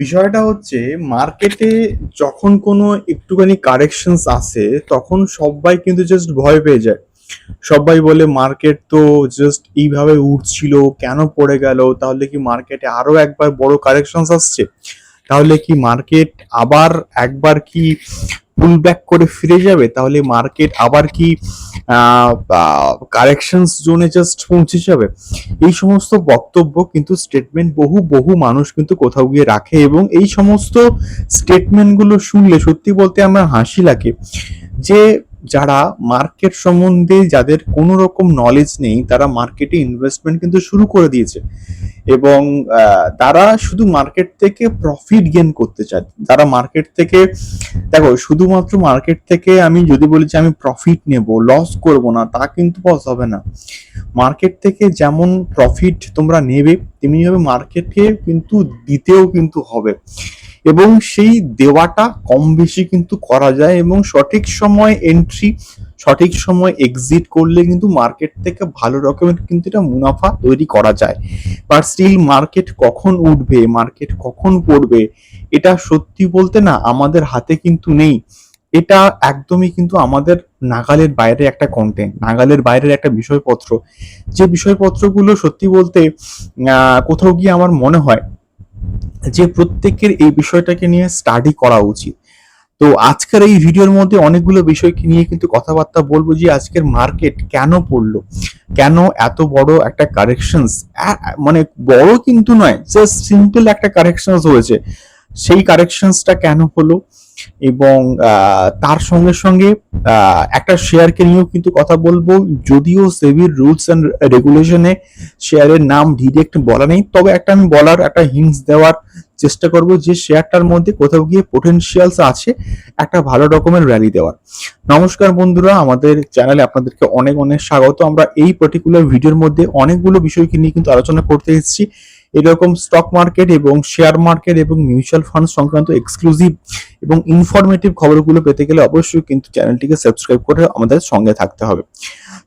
বিষয়টা হচ্ছে মার্কেটে যখন কোনো একটুখানি কারেকশনস আসে, তখন সবাই কিন্তু জাস্ট ভয় পেয়ে যায়। সবাই বলে মার্কেট তো জাস্ট এইভাবে উঠছিল কেন পড়ে গেল? তাহলে কি মার্কেটে আরও একবার বড় কারেকশনস আসছে? তাহলে কি মার্কেট আবার একবার কি পুল ব্যাক করে ফিরে যাবে, তাহলে মার্কেট আবার কি কারেকশনস জোনে জাস্ট পৌঁছে যাবে? এই সমস্ত বক্তব্য কিন্তু স্টেটমেন্ট বহু বহু মানুষ কিন্তু কোথাও গিয়ে রাখে এবং এই সমস্ত স্টেটমেন্টগুলো শুনলে সত্যি বলতে আমার হাসি লাগে যে, যারা মার্কেট সম্বন্ধে যাদের কোনো রকম নলেজ নেই, তারা মার্কেটে ইনভেস্টমেন্ট কিন্তু শুরু করে দিয়েছে। এবং তারা শুধু মার্কেট থেকে প্রফিট গেন করতে চায়। তারা মার্কেট থেকে, দেখো, শুধুমাত্র মার্কেট থেকে আমি যদি বলি যে আমি প্রফিট নেব লস করব না, তা কিন্তু পস হবে না। মার্কেট থেকে যেমন প্রফিট তোমরা নেবে, তেমনিভাবে মার্কেটকে কিন্তু দিতেও কিন্তু হবে। এবং সেই দেওয়াটা কম বেশি কিন্তু করা যায় এবং সঠিক সময় এন্ট্রি সঠিক সময় এক্সিট করলে কিন্তু মার্কেট থেকে ভালো রকমের কিন্তু এটা মুনাফা তৈরি করা যায়। বাট স্টিল মার্কেট কখন উঠবে মার্কেট কখন পড়বে, এটা সত্যি বলতে না আমাদের হাতে কিন্তু নেই। এটা একদমই কিন্তু আমাদের নাগালের বাইরে একটা কন্টেন্ট নাগালের বাইরের একটা বিষয়পত্র। যে বিষয়পত্রগুলো সত্যি বলতে কোথাও গিয়ে আমার মনে হয় যে প্রত্যেকের এই বিষয়টাকে নিয়ে স্টাডি করা উচিত। তো আজকের এই ভিডিওর মধ্যে অনেকগুলো বিষয়কে নিয়ে কিন্তু কথাবার্তা বলব যে আজকের মার্কেট কেন পড়ল? কেন এত বড় একটা কারেকশনস মানে বড় কিন্তু নয় জাস্ট সিম্পল একটা কারেকশনস হয়েছে। সেই কারেকশনসটা কেন হলো? এবং তার সঙ্গে সঙ্গে একটা শেয়ারকে নিয়েও কিন্তু কথা বলব। যদিও সেবির রুলস অ্যান্ড রেগুলেশনে শেয়ারের নাম ডিরেক্ট বলা নেই, তবে একটা আমি বলার, একটা হিংস দেওয়ার চেষ্টা করব যে শেয়ারটার মধ্যে কোথাও গিয়ে পোটেনশিয়ালস আছে, একটা ভালো রকমের র্যালি দেওয়ার। নমস্কার বন্ধুরা, আমাদের চ্যানেলে আপনাদেরকে অনেক অনেক স্বাগত। আমরা এই পার্টিকুলার ভিডিওর মধ্যে অনেকগুলো বিষয়কে নিয়ে কিন্তু আলোচনা করতে এসেছি। এরকম স্টক মার্কেট এবং শেয়ার মার্কেট এবং মিউচুয়াল ফান্ড সংক্রান্ত এক্সক্লুসিভ এবং ইনফরমেটিভ খবরগুলো পেতে গেলে অবশ্যই কিন্তু চ্যানেলটিকে সাবস্ক্রাইব করে আমাদের সঙ্গে থাকতে হবে।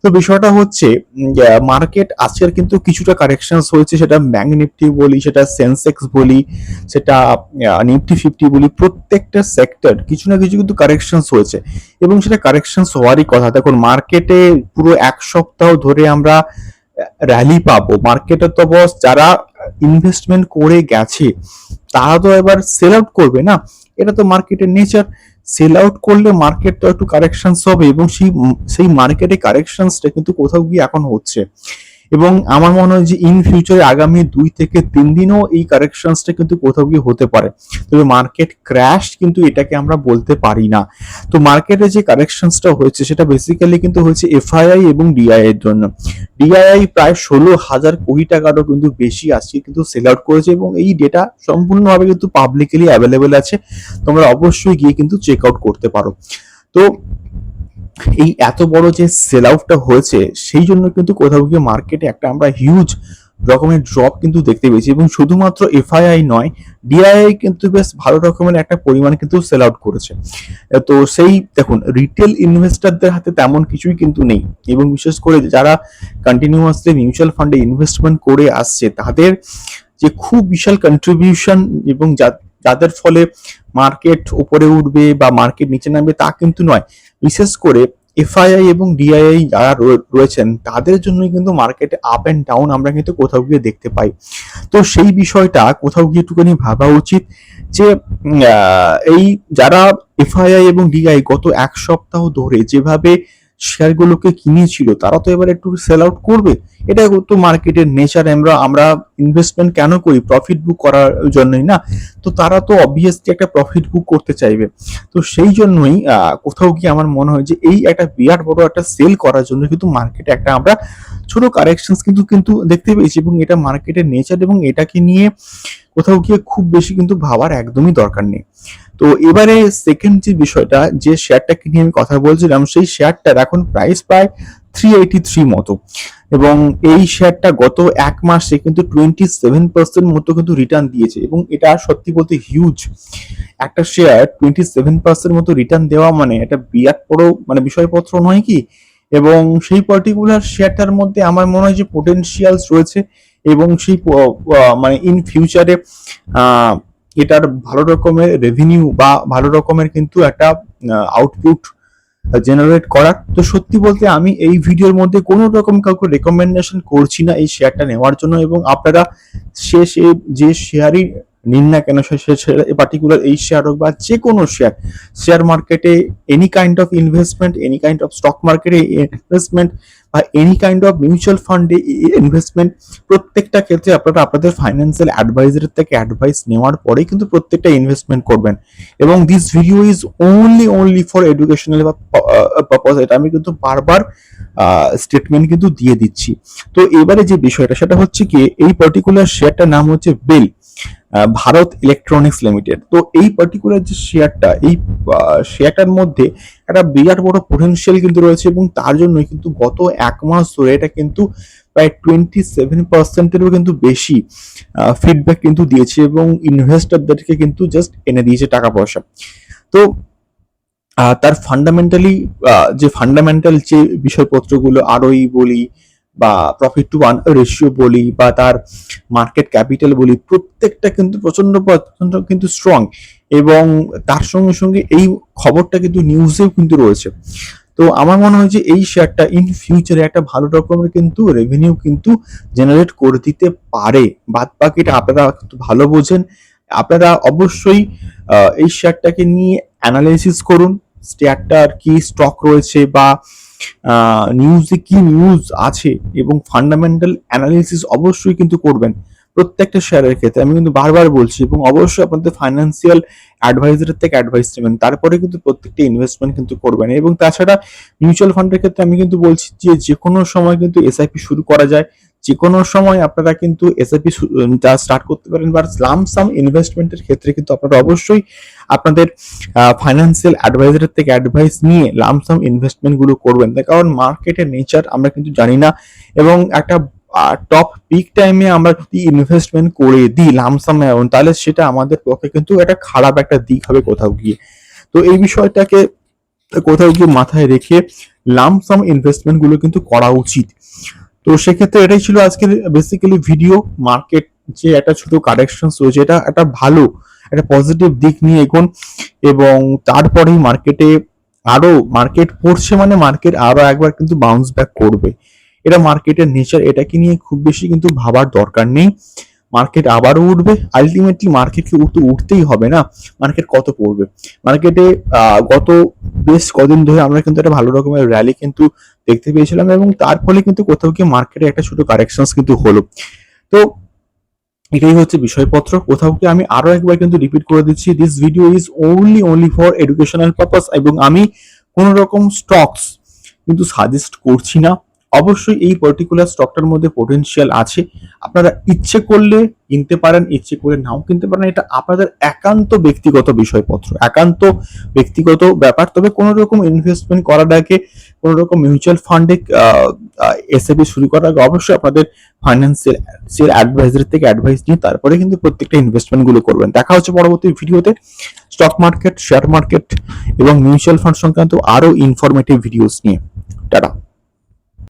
তো বিষয়টা হচ্ছে মার্কেট আজকের কিন্তু কিছুটা কারেকশনস হয়েছে, সেটা ব্যাংক নিফটি বলি, সেটা সেন্সেক্স বলি, সেটা নিফটি ফিফটি বলি, প্রত্যেকটা সেক্টর কিছু না কিছু কিন্তু কারেকশনস হয়েছে। এবং সেটা কারেকশনস হওয়ারই কথা। দেখুন মার্কেটে পুরো এক সপ্তাহ ধরে আমরা র্যালি পাবো। মার্কেটে তো বস যারা ইনভেস্টমেন্ট করে গেছে, তারা তো এবার সেল আউট করবে না? এটা তো মার্কেটের নেচার সেল আউট করলে মার্কেট তো একটু কারেকশনস হবে এবং সেই সেই মার্কেটে কারেকশনসটা কিন্তু কোথাও গিয়ে এখন হচ্ছে। এবং আমার মনে হয় যে ইন ফিউচারে আগামী দুই থেকে তিন দিনও এই কারেকশনসটা কিন্তু কোথাও গিয়ে হতে পারে। তবে মার্কেট ক্র্যাশ কিন্তু এটাকে আমরা বলতে পারি না। তো মার্কেটে যে কারেকশনসটা হয়েছে, সেটা বেসিক্যালি কিন্তু হয়েছে এফআইআই এবং ডিআই এর জন্য। ডিআইআই প্রায় ষোলো হাজার কোটি টাকারও কিন্তু বেশি আজকে কিন্তু সেল আউট করেছে এবং এই ডেটা সম্পূর্ণভাবে কিন্তু পাবলিকলি অ্যাভেলেবেল আছে। তোমরা অবশ্যই গিয়ে কিন্তু চেক আউট করতে পারো। তো এই এত বড় যে সেল আউটটা হয়েছে, সেই জন্য কিন্তু কোথাও গিয়ে মার্কেটে একটা আমরা হিউজ রকমের ড্রপ কিন্তু দেখতে পেয়েছি এবং শুধুমাত্র এফআইআই নয় ডিআইআই কিন্তু বেশ ভালো রকমের একটা পরিমাণ কিন্তু সেল আউট করেছে। তো সেই দেখুন রিটেল ইনভেস্টরদের হাতে তেমন কিছুই কিন্তু নেই এবং বিশেষ করে যারা কন্টিনিউয়াসলি মিউচুয়াল ফান্ডে ইনভেস্টমেন্ট করে আসছে, তাদের যে খুব বিশাল কন্ট্রিবিউশন এবং যাদের ফলে মার্কেট উপরে উঠবে বা মার্কেট নিচে নামবে তা কিন্তু নয়। বিশেষ করে এফআইআই এবং ডিআইআই যারা রয়ে- রয়েছেন, তাদের জন্য কিন্তু মার্কেটে আপ এন্ড ডাউন আমরা কিন্তু কোথাও গিয়ে দেখতে পাই। তো সেই বিষয়টা কোথাও গিয়ে একটুখানি ভাবা উচিত যে এই যারা এফআইআই এবং ডিআই গত এক সপ্তাহ ধরে যেভাবে শেয়ারগুলোকে কিনেছিল, তারা তো এবার একটু সেল আউট করবে। এটা তো মার্কেটের নেচার আমরা আমরা ইনভেস্টমেন্ট কেন করি? প্রফিট বুক করার জন্যই না। তো তারা তো অবভিয়াসলি একটা প্রফিট বুক করতে চাইবে। তো সেই জন্যই কোথাও গিয়ে আমার মনে হয় যে এই একটা বিরাট বড় একটা সেল করার জন্য কিন্তু মার্কেটে একটা আমরা ছোট কারেকশনস কিন্তু কিন্তু দেখতে পেয়েছি এবং এটা মার্কেটের নেচার এবং এটাকে নিয়ে কোথাও গিয়ে খুব বেশি কিন্তু ভাবার একদমই দরকার নেই। তো এবারে সেকেন্ড যে বিষয়টা, যে শেয়ারটাকে নিয়ে আমি কথা বলছিলাম, সেই শেয়ারটার এখন প্রাইস প্রায় থ্রি এইটি থ্রি মতো। এবং এই শেয়ারটা গত এক মাসে কিন্তু টোয়েন্টি সেভেন পার্সেন্ট মতো কিন্তু রিটার্ন দিয়েছে। এবং এটা সত্যি বলতে হিউজ একটা শেয়ার টোয়েন্টি সেভেন পার্সেন্ট মতো রিটার্ন দেওয়া মানে এটা বিরাট বড় মানে বিষয়পত্র নয় কি? এবং সেই পার্টিকুলার শেয়ারটার মধ্যে আমার মনে হয় যে পোটেনশিয়ালস রয়েছে। এবং সেই মানে ইন ফিউচারে এটার ভালো রকমের রেভিনিউ বা ভালো রকমের কিন্তু একটা আউটপুট জেনারেট করার। তো সত্যি বলতে আমি এই ভিডিওর মধ্যে কোনো রকম কাউকে রেকমেন্ডেশন করছি না এই শেয়ারটা নেওয়ার জন্য এবং আপনারা সে সে যে শেয়ারই নিন না কেন সে পার্টিকুলার এই শেয়ার হোক বা যে কোনো শেয়ার শেয়ার মার্কেটে any kind of investment any kind of stock মার্কেটে ইনভেস্টমেন্ট বা এনি কাইন্ড অফ মিউচুয়াল ফান্ডে ইনভেস্টমেন্ট প্রত্যেকটা ক্ষেত্রে আপনারা আপনাদের ফাইন্যান্সিয়াল অ্যাডভাইজারের থেকে অ্যাডভাইস নেওয়ার পরে কিন্তু প্রত্যেকটা ইনভেস্টমেন্ট করবেন। এবং this video is only only for educational purpose এটা আমি কিন্তু বারবার স্টেটমেন্ট কিন্তু দিয়ে দিচ্ছি। তো এবারে যে বিষয়টা, সেটা হচ্ছে কি, এই পার্টিকুলার শেয়ারটার নাম হচ্ছে বেল ভারত ইলেকট্রনিক্স লিমিটেড তো এই পার্টিকুলার যে শেয়ারটা এই শেয়ারটার মধ্যে একটা বিরাট বড় পোটেনশিয়াল কিন্তু রয়েছে এবং তার জন্যই কিন্তু গত এক মাস ধরে এটা কিন্তু প্রায় টোয়েন্টি সেভেন পার্সেন্টেরও কিন্তু বেশি ফিডব্যাক কিন্তু দিয়েছে এবং ইনভেস্টরদেরকে কিন্তু জাস্ট এনে দিয়েছে টাকা পয়সা তো তার ফান্ডামেন্টালি যে ফান্ডামেন্টাল যে বিষয়পত্রগুলো আরোই বলি বা প্রফিট টু ওয়ান রেশিও বলি বা তার মার্কেট ক্যাপিটাল বলি, প্রত্যেকটা কিন্তু প্রচণ্ড প্রচণ্ড কিন্তু স্ট্রং এবং তার সঙ্গে সঙ্গে এই খবরটা কিন্তু নিউজেও কিন্তু রয়েছে। তো আমার মনে হয় যে এই শেয়ারটা ইন ফিউচারে একটা ভালো রকমের কিন্তু রেভিনিউ কিন্তু জেনারেট করে দিতে পারে। বাদ বাকিটা আপনারা ভালো বোঝেন। আপনারা অবশ্যই এই শেয়ারটাকে নিয়ে অ্যানালাইসিস করুন। শেয়ারটার কি স্টক রয়েছে বা নিউজে কি নিউজ আছে এবং ফান্ডামেন্টাল অ্যানালিসিস অবশ্যই কিন্তু করবেন প্রত্যেকটা শেয়ারের ক্ষেত্রে। আমি কিন্তু বারবার বলছি এবং অবশ্যই আপনাদের ফাইন্যান্সিয়াল অ্যাডভাইজারের থেকে অ্যাডভাইস নেবেন। তারপরে কিন্তু প্রত্যেকটা ইনভেস্টমেন্ট কিন্তু করবেন। এবং তাছাড়া মিউচুয়াল ফান্ডের ক্ষেত্রে আমি কিন্তু বলছি যে যে কোনো সময় কিন্তু এসআইপি শুরু করা যায়। যে কোনো সময় আপনারা কিন্তু এসআইপি স্টার্ট করতে পারেন বা লামসাম ইনভেস্টমেন্টের ক্ষেত্রে কিন্তু আপনারা অবশ্যই আপনাদের ফাইন্যান্সিয়াল অ্যাডভাইজারের থেকে অ্যাডভাইস নিয়ে লামসাম ইনভেস্টমেন্টগুলো করবেন। তার কারণ মার্কেটের নেচার আমরা কিন্তু জানি না এবং একটা টপ পিক টাইমে আমরা যদি ইনভেস্টমেন্ট করে দিই লামসাম অ্যামাউন্ট তাহলে সেটা আমাদের পক্ষে কিন্তু একটা খারাপ একটা দিক হবে কোথাও গিয়ে। তো এই বিষয়টাকে কোথাও গিয়ে মাথায় রেখে লামসাম ইনভেস্টমেন্টগুলো কিন্তু করা উচিত। তো সেক্ষেত্রে এটাই ছিল আজকের বেসিক্যালি ভিডিও মার্কেট যে একটা ছোট কারেকশন রয়েছে এটা একটা ভালো, একটা পজিটিভ দিক নিয়ে এগোন এবং তারপরেই মার্কেটে আরও মার্কেট পড়ছে মানে মার্কেট আরও একবার কিন্তু বাউন্স ব্যাক করবে। এটা মার্কেটের নেচার এটাকে নিয়ে খুব বেশি কিন্তু ভাবার দরকার নেই। মার্কেট আবারও উঠবে। আলটিমেটলি মার্কেটকে উঠতে উঠতেই হবে না। মার্কেট কত পড়বে? মার্কেটে গত বেশ কদিন ধরে আমরা কিন্তু একটা ভালো রকমের র্যালি কিন্তু দেখতে পেয়েছিলাম এবং তার ফলে কিন্তু কোথাও গিয়ে মার্কেটে একটা ছোট কারেকশনস কিন্তু হলো। তো এটাই হচ্ছে বিষয়পত্র। কোথাও কি আমি আরও একবার কিন্তু রিপিট করে দিচ্ছি this video is only only for educational purpose এবং আমি কোন রকম স্টকস কিন্তু সাজেস্ট করছি না। অবশ্যই এই পার্টিকুলার স্টকটার মধ্যে পোটেনশিয়াল আছে। আপনারা ইচ্ছে করলে কিনতে পারেন, ইচ্ছে করে নাও কিনতে পারেন। এটা আপনাদের একান্ত ব্যক্তিগত বিষয়পত্র, একান্ত ব্যক্তিগত ব্যাপার। তবে কোনো রকম ইনভেস্টমেন্ট করার আগে কোনো রকম মিউচুয়াল ফান্ডে এসএপি শুরু করার অবশ্যই আপনাদের ফাইন্যান্সিয়াল অ্যাডভাইজার থেকে অ্যাডভাইস নিয়ে তারপরে কিন্তু প্রত্যেকটা ইনভেস্টমেন্টগুলো করবেন। দেখা হচ্ছে পরবর্তী ভিডিওতে। স্টক মার্কেট শেয়ার মার্কেট এবং মিউচুয়াল ফান্ড সংক্রান্ত আরও ইনফরমেটিভ ভিডিওস নিয়ে। টাটা।